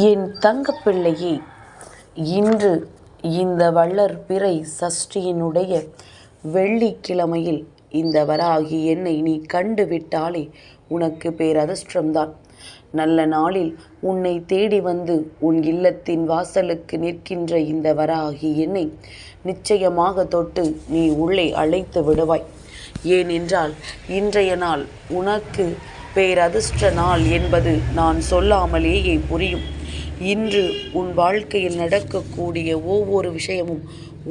என் தங்கப்பிள்ளையே இன்று இந்த வளர்பிறை சஷ்டியினுடைய வெள்ளிக்கிழமையில் இந்த வராகி என்னை நீ கண்டு விட்டாலே உனக்கு பேரதிர்ஷ்டம்தான். நல்ல நாளில் உன்னை தேடி வந்து உன் இல்லத்தின் வாசலுக்கு நிற்கின்ற இந்த வராகி என்னை நிச்சயமாக தொட்டு நீ உள்ளே அழைத்து விடுவாய். ஏனென்றால் இன்றைய நாள் உனக்கு பேரதிர்ஷ்ட நாள் என்பது நான் சொல்லாமலேயே புரியும். இன்று உன் வாழ்க்கையில் நடக்கக்கூடிய ஒவ்வொரு விஷயமும்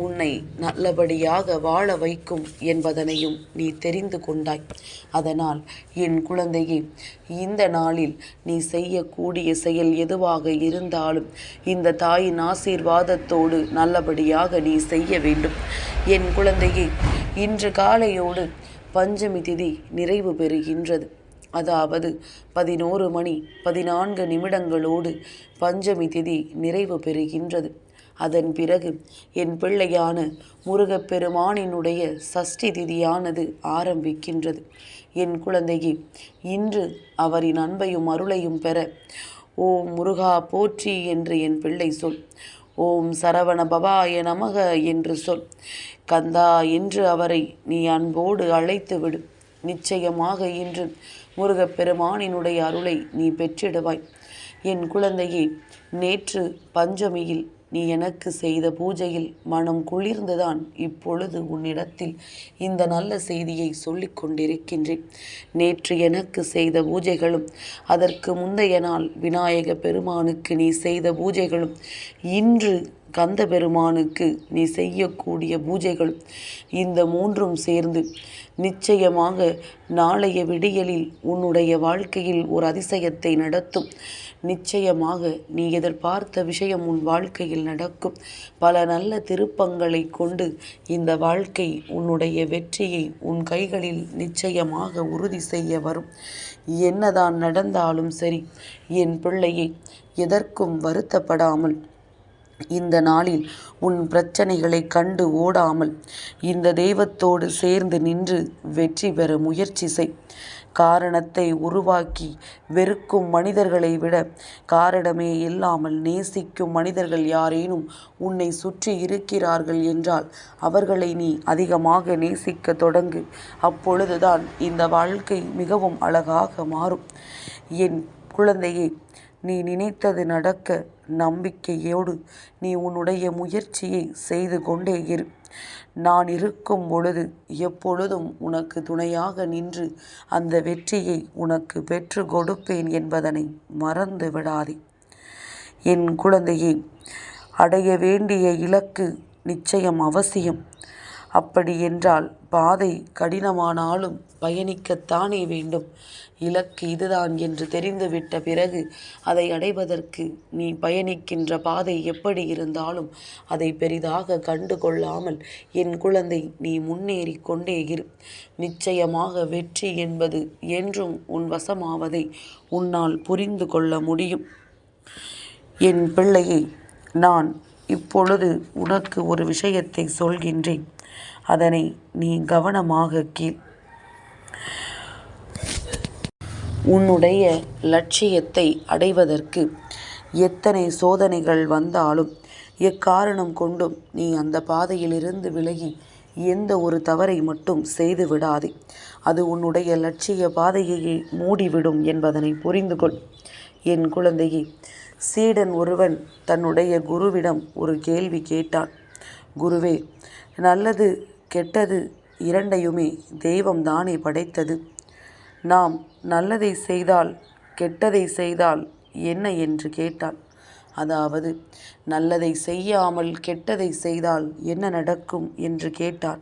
உன்னை நல்லபடியாக வாழ வைக்கும் என்பதனையும் நீ தெரிந்து கொண்டாய். அதனால் என் குழந்தையே இந்த நாளில் நீ செய்யக்கூடிய செயல் எதுவாக இருந்தாலும் இந்த தாயின் ஆசீர்வாதத்தோடு நல்லபடியாக நீ செய்ய வேண்டும். என் குழந்தையே இன்று காலையோடு பஞ்சமி திதி நிறைவு பெறுகின்றது. அதாவது பதினோரு மணி பதினான்கு நிமிடங்களோடு பஞ்சமி திதி நிறைவு பெறுகின்றது. அதன் பிறகு என் பிள்ளையான முருகப்பெருமானினுடைய சஷ்டி திதியானது ஆரம்பிக்கின்றது. என் குழந்தையை இன்று அவரின் அன்பையும் அருளையும் பெற ஓம் முருகா போற்றி என்று என் பிள்ளை சொல். ஓம் சரவண பவாய நமக என்று சொல். கந்தா என்று அவரை நீ அன்போடு அழைத்து விடு நிச்சயமாக இன்று முருகப்பெருமானினுடைய அருளை நீ பெற்றிடுவாய். என் குழந்தையே நேற்று பஞ்சமியில் நீ எனக்கு செய்த பூஜையில் மனம் குளிர்ந்துதான் இப்பொழுது உன்னிடத்தில் இந்த நல்ல செய்தியை சொல்லிக் கொண்டிருக்கின்றேன். நேற்று எனக்கு செய்த பூஜைகளும் அதற்கு முந்தைய நாள் விநாயக பெருமானுக்கு நீ செய்த பூஜைகளும் இன்று கந்த பெருமானுக்கு நீ செய்யக்கூடிய பூஜைகள் இந்த மூன்றும் சேர்ந்து நிச்சயமாக நாளைய விடியலில் உன்னுடைய வாழ்க்கையில் ஒரு அதிசயத்தை நடத்தும். நிச்சயமாக நீ எதிர்பார்த்த விஷயம் உன் வாழ்க்கையில் நடக்கும். பல நல்ல திருப்பங்களை கொண்டு இந்த வாழ்க்கை உன்னுடைய வெற்றியை உன் கைகளில் நிச்சயமாக உறுதி செய்ய வரும். என்னதான் நடந்தாலும் சரி என் பிள்ளையை எதற்கும் வருத்தப்படாமல் இந்த நாளில் உன் பிரச்சனைகளை கண்டு ஓடாமல் இந்த தெய்வத்தோடு சேர்ந்து நின்று வெற்றி பெற முயற்சி செய். காரணத்தை உருவாக்கி வெறுக்கும் மனிதர்களை விட காரணமே இல்லாமல் நேசிக்கும் மனிதர்கள் யாரேனும் உன்னை சுற்றி இருக்கிறார்கள் என்றால் அவர்களை நீ அதிகமாக நேசிக்க தொடங்கு. அப்பொழுதுதான் இந்த வாழ்க்கை மிகவும் அழகாக மாறும். என் குழந்தையை நீ நினைத்தது நடக்க நம்பிக்கையோடு நீ உன்னுடைய முயற்சியை செய்து கொண்டே இரு. நான் இருக்கும் பொழுது எப்பொழுதும் உனக்கு துணையாக நின்று அந்த வெற்றியை உனக்கு பெற்று கொடுப்பேன் என்பதனை மறந்து விடாதே. என் குழந்தையை அடைய வேண்டிய இலக்கு நிச்சயம் அவசியம். அப்படி என்றால் பாதை கடினமானாலும் பயணிக்கத்தானே வேண்டும். இலக்கு இதுதான் என்று தெரிந்துவிட்ட பிறகு அதை அடைவதற்கு நீ பயணிக்கின்ற பாதை எப்படி இருந்தாலும் அதை பெரிதாக கண்டு கொள்ளாமல் என் குழந்தை நீ முன்னேறி கொண்டே இரு. நிச்சயமாக வெற்றி என்பது என்றும் உன் வசமாவதை உன்னால் புரிந்து கொள்ள முடியும். என் பிள்ளையை நான் இப்பொழுது உனக்கு ஒரு விஷயத்தை சொல்கின்றேன். அதனை நீ கவனமாக கேள் உன்னுடைய லட்சியத்தை அடைவதற்கு எத்தனை சோதனைகள் வந்தாலும் எக்காரணம் கொண்டும் நீ அந்த பாதையிலிருந்து விலகி எந்த ஒரு தவறை மட்டும் செய்து விடாதே. அது உன்னுடைய லட்சிய பாதையையே மூடிவிடும் என்பதனை புரிந்து கொள். என் குழந்தையே சீடன் ஒருவன் தன்னுடைய குருவிடம் ஒரு கேள்வி கேட்டான். குருவே நல்லது கெட்டது இரண்டையுமே தெய்வம் தானே படைத்தது. நாம் நல்லதை செய்தால் கெட்டதை செய்தால் என்ன என்று கேட்டான். அதாவது நல்லதை செய்யாமல் கெட்டதை செய்தால் என்ன நடக்கும் என்று கேட்டான்.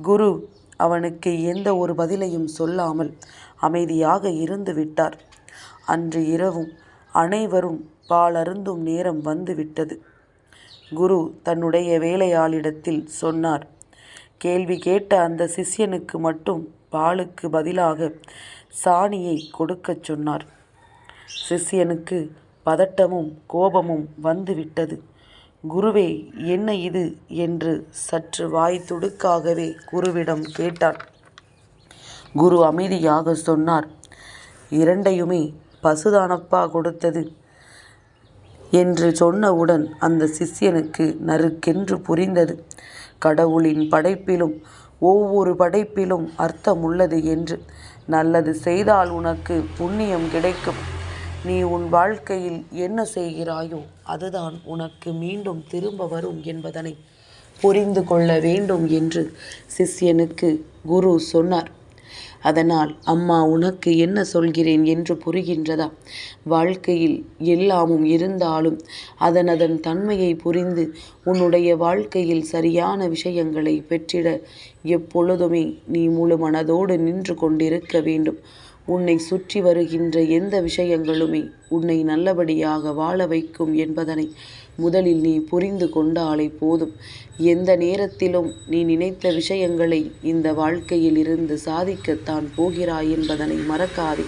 குரு அவனுக்கு எந்த ஒரு பதிலையும் சொல்லாமல் அமைதியாக இருந்து விட்டார். அன்று இரவும் அனைவரும் பாலருந்தும் நேரம் வந்துவிட்டது குரு தன்னுடைய வேலையாளிடத்தில் சொன்னார். கேள்வி கேட்ட அந்த சிஷ்யனுக்கு மட்டும் பாலுக்கு பதிலாக சாணியை கொடுக்கச் சொன்னார். சிஷ்யனுக்கு பதட்டமும் கோபமும் வந்துவிட்டது. குருவே என்ன இது? என்று சற்று வாய் துடுக்காகவே குருவிடம் கேட்டான். குரு அமைதியாக சொன்னார் இரண்டையுமே பசுதானப்பா கொடுத்தது. என்று சொன்னவுடன் அந்த சிஷ்யனுக்கு நறுக்கென்று புரிந்தது. கடவுளின் படைப்பிலும் ஒவ்வொரு படைப்பிலும் அர்த்தம் உள்ளது என்று. நல்லது செய்தால் உனக்கு புண்ணியம் கிடைக்கும். நீ உன் வாழ்க்கையில் என்ன செய்கிறாயோ அதுதான் உனக்கு மீண்டும் திரும்ப வரும் என்பதனை புரிந்து கொள்ள வேண்டும் என்று சிஷ்யனுக்கு குரு சொன்னார். அதனால் அம்மா உனக்கு என்ன சொல்கிறேன் என்று புரிகின்றதா? வாழ்க்கையில் எல்லாமும் இருந்தாலும் அதனதன் தன்மையை புரிந்து உன்னுடைய வாழ்க்கையில் சரியான விஷயங்களை பெற்றிட எப்பொழுதுமே நீ முழு மனதோடு நின்று கொண்டிருக்க வேண்டும். உன்னை சுற்றி வருகின்ற எந்த விஷயங்களுமே உன்னை நல்லபடியாக வாழ வைக்கும் என்பதனை முதலில் நீ புரிந்து கொண்டாலே போதும். எந்த நேரத்திலும் நீ நினைத்த விஷயங்களை இந்த வாழ்க்கையில் இருந்து சாதிக்கத்தான் போகிறாய் என்பதனை மறக்காதே.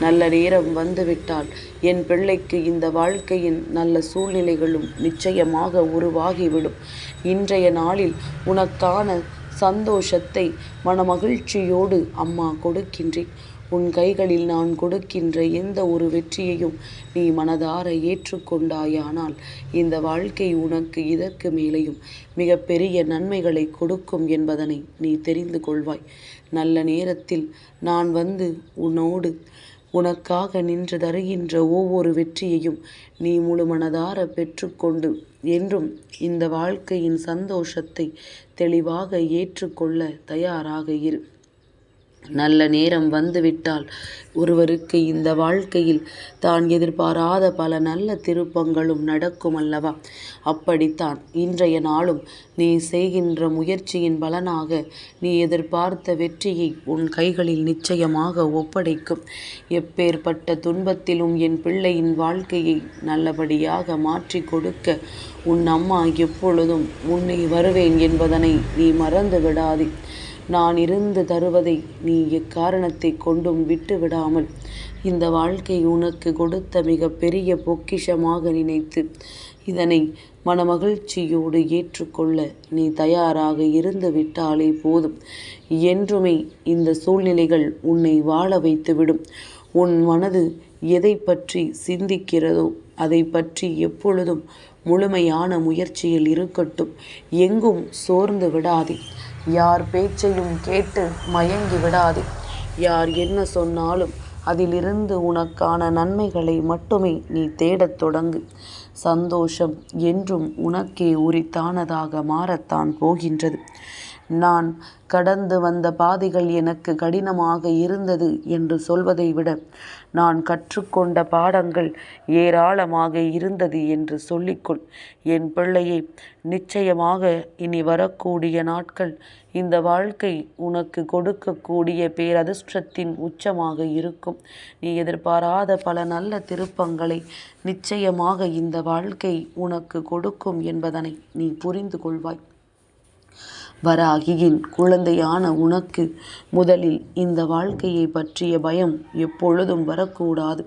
நல்ல நேரம் வந்துவிட்டால் என் பிள்ளைக்கு இந்த வாழ்க்கையின் நல்ல சூழ்நிலைகளும் நிச்சயமாக உருவாகிவிடும். இன்றைய நாளில் உனக்கான சந்தோஷத்தை மனமகிழ்ச்சியோடு அம்மா கொடுக்கின்றேன். உன் கைகளில் நான் கொடுக்கின்ற எந்த ஒரு வெற்றியையும் நீ மனதார ஏற்றுக்கொண்டாயானால் இந்த வாழ்க்கை உனக்கு இதற்கு மேலேயும் மிகப்பெரிய நன்மைகளை கொடுக்கும் என்பதனை நீ தெரிந்து கொள்வாய். நல்ல நேரத்தில் நான் வந்து உன்னோடு உனக்காக நின்று தருகின்ற ஒவ்வொரு வெற்றியையும் நீ முழு மனதார பெற்றுக்கொண்டு என்றும் இந்த வாழ்க்கையின் சந்தோஷத்தை தெளிவாக ஏற்றுக்கொள்ள தயாராக இரு. நல்ல நேரம் வந்துவிட்டால் ஒருவருக்கு இந்த வாழ்க்கையில் தான் எதிர்பாராத பல நல்ல திருப்பங்களும் நடக்கும் அல்லவா? அப்படித்தான் இன்றைய நாளும் நீ செய்கின்ற முயற்சியின் பலனாக நீ எதிர்பார்த்த வெற்றியை உன் கைகளில் நிச்சயமாக ஒப்படைக்கும். எப்பேர்ப்பட்ட துன்பத்திலும் என் பிள்ளையின் வாழ்க்கையை நல்லபடியாக மாற்றிக் கொடுக்க உன் அம்மா எப்பொழுதும் உன்னை வருவேன் என்பதனை நீ மறந்து விடாதே. நான் இருந்து தருவதை நீ எக்காரணத்தை கொண்டும் விட்டு விடாமல் இந்த வாழ்க்கை உனக்கு கொடுத்த மிக பெரிய பொக்கிஷமாக நினைத்து இதனை மனமகிழ்ச்சியோடு ஏற்றுக்கொள்ள நீ தயாராக இருந்து விட்டாலே போதும். என்றுமே இந்த சூழ்நிலைகள் உன்னை வாழ வைத்துவிடும். உன் மனது எதை பற்றி சிந்திக்கிறதோ அதை பற்றி எப்பொழுதும் முழுமையான முயற்சியில் இருக்கட்டும். எங்கும் சோர்ந்து விடாதே. யார் பேச்சையும் கேட்டு மயங்கி விடாதே. யார் என்ன சொன்னாலும் அதிலிருந்து உனக்கான நன்மைகளை மட்டுமே நீ தேடத் தொடங்கு. சந்தோஷம் என்றும் உனக்கே உரித்தானதாக மாறத்தான் போகின்றது. நான் கடந்து வந்த பாதைகள் எனக்கு கடினமாக இருந்தது என்று சொல்வதை விட நான் கற்றுக்கொண்ட பாடங்கள் ஏராளமாக இருந்தது என்று சொல்லிக்கொள். என் பிள்ளையை நிச்சயமாக இனி வரக்கூடிய நாட்கள் இந்த வாழ்க்கை உனக்கு கொடுக்கக்கூடிய பேரதிர்ஷ்டத்தின் உச்சமாக இருக்கும். நீ எதிர்பாராத பல நல்ல திருப்பங்களை நிச்சயமாக இந்த வாழ்க்கை உனக்கு கொடுக்கும் என்பதனை நீ புரிந்து கொள்வாய். வராகியின் குழந்தையான உனக்கு முதலில் இந்த வாழ்க்கையைப் பற்றிய பயம் எப்பொழுதும் வரக்கூடாது.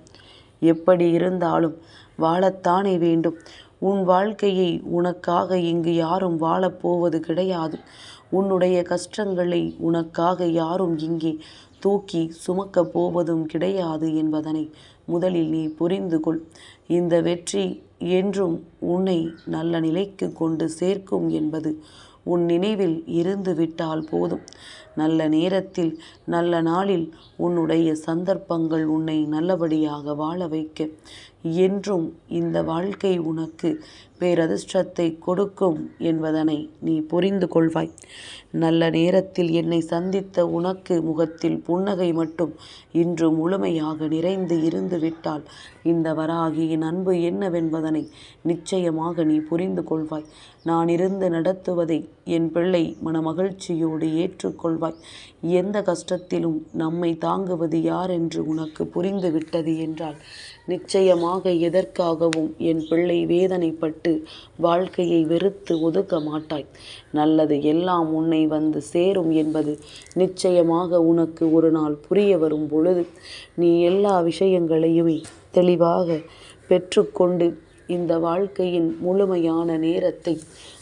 எப்படி இருந்தாலும் வாழத்தானே வேண்டும். உன் வாழ்க்கையை உனக்காக இங்கு யாரும் வாழப் போவது கிடையாது. உன்னுடைய கஷ்டங்களை உனக்காக யாரும் இங்கே தூக்கி சுமக்கப் போவதும் கிடையாது என்பதனை முதலில் நீ புரிந்து கொள். இந்த வெற்றி என்றும் உன்னை நல்ல நிலைக்கு கொண்டு சேர்க்கும் என்பது உன் நினைவில் இருந்து விட்டால் போதும். நல்ல நேரத்தில் நல்ல நாளில் உன்னுடைய சந்தர்ப்பங்கள் உன்னை நல்லபடியாக வாழ வைக்க என்றும் இந்த வாழ்க்கை உனக்கு பேரதிர்ஷ்டத்தை கொடுக்கும் என்பதனை நீ புரிந்து கொள்வாய். நல்ல நேரத்தில் என்னை சந்தித்த உனக்கு முகத்தில் புன்னகை மட்டும் இன்று முழுமையாக நிறைந்து இருந்து விட்டால் இந்த வராகியின் அன்பு என்னவென்பதனை நிச்சயமாக நீ புரிந்து கொள்வாய். நான் இருந்து நடத்துவதை என் பிள்ளை மனமகிழ்ச்சியோடு ஏற்றுக்கொள்வாய் எந்த கஷ்டத்திலும் நம்மை தாங்குவது யாரென்று உனக்கு புரிந்து விட்டது என்றால் நிச்சயமாக எதற்காகவும் என் பிள்ளை வேதனைப்பட்டு வாழ்க்கையை வெறுத்து ஒதுக்க மாட்டாய். நல்லது எல்லாம் உன்னை வந்து சேரும் என்பது நிச்சயமாக உனக்கு ஒரு நாள் புரிய வரும் பொழுது நீ எல்லா விஷயங்களையுமே தெளிவாக பெற்றுக்கொண்டு இந்த வாழ்க்கையின் முழுமையான நேரத்தை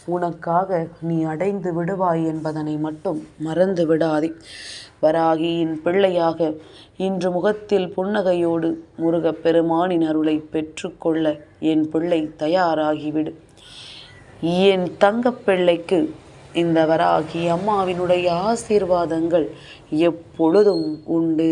உனக்காக நீ அடைந்து விடுவாய் என்பதனை மட்டும் மறந்து விடாதே. வராகியின் பிள்ளையாக இன்று முகத்தில் புன்னகையோடு முருகப் பெருமானின் அருளை பெற்றுக்கொள்ள என் பிள்ளை தயாராகிவிடு. என் தங்கப்பிள்ளைக்கு இந்த வராகி அம்மாவினுடைய ஆசீர்வாதங்கள் எப்பொழுதும் உண்டு.